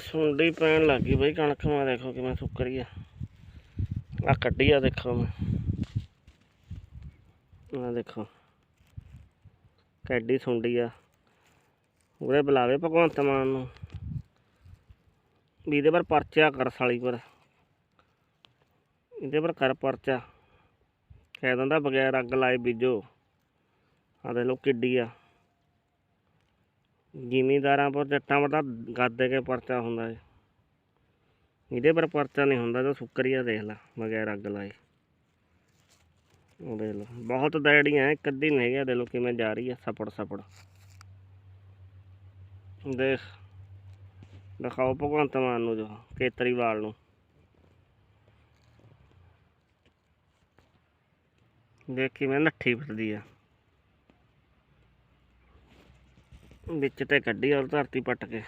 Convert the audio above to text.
ਸੁੰਡੀ ਪੈਣ ਲੱਗੀ ਬਈ ਕਣਕ ਮੈਂ ਦੇਖੋ ਕਿਵੇਂ ਸੁੱਕ ਰਹੀ ਆ। ਆ ਕੱਢੀ ਆ ਦੇਖੋ ਮੈਂ। ਆ ਦੇਖੋ। ਕੱਢੀ ਸੁੰਡੀ ਆ। ਉਰੇ ਬੁਲਾਵੇ ਭਗਵੰਤ ਮਾਨ ਨੂੰ। ਵੀ ਇਹਦੇ ਪਰ ਪਰਚਾ ਕਰ ਸਾਲੀ ਪਰ। ਇਹਦੇ ਪਰ ਕਰ ਪਰਚਾ। ਕਹਿ ਦਿੰਦਾ ਬਗੈਰ ਅੱਗ ਲਾਏ ਬੀਜੋ। ਆ ਦੇ ਲੋ ਕਿੱਡੀ ਆ। ਜ਼ਿਮੀਂਦਾਰਾਂ ਪਰ ਜੱਟਾਂ ਪਰ ਤਾਂ ਗੱਦ ਕੇ ਪਰਚਾ ਹੁੰਦਾ ਏ ਇਹਦੇ ਪਰ ਪਰਚਾ ਨਹੀਂ ਹੁੰਦਾ, ਤਾਂ ਸੁੱਕਰੀਆ ਦੇਖ ਲੈ, ਬਗੈਰ ਅੱਗ ਲਾਏ। ਉਹ ਦੇਖ ਲਓ ਬਹੁਤ ਦੈੜੀਆਂ ਇੱਕ ਅੱਧੀ ਨਹੀਂ ਹੈਗੀ ਦੇ ਲੋ ਕਿਵੇਂ ਜਾ ਰਹੀ ਹੈ ਸਪੜ ਸਪੜ। ਦੇਖ, ਦਿਖਾਓ ਭਗਵੰਤ ਮਾਨ ਨੂੰ ਜੋ ਕੇਤਰੀਵਾਲ ਨੂੰ। ਦੇਖ ਕਿਵੇਂ ਨੱਠੀ ਫਿਰਦੀ ਆ ਵਿੱਚ ਤੇ ਕੱਢੀ ਔਰ ਧਰਤੀ ਪੱਟ ਕੇ।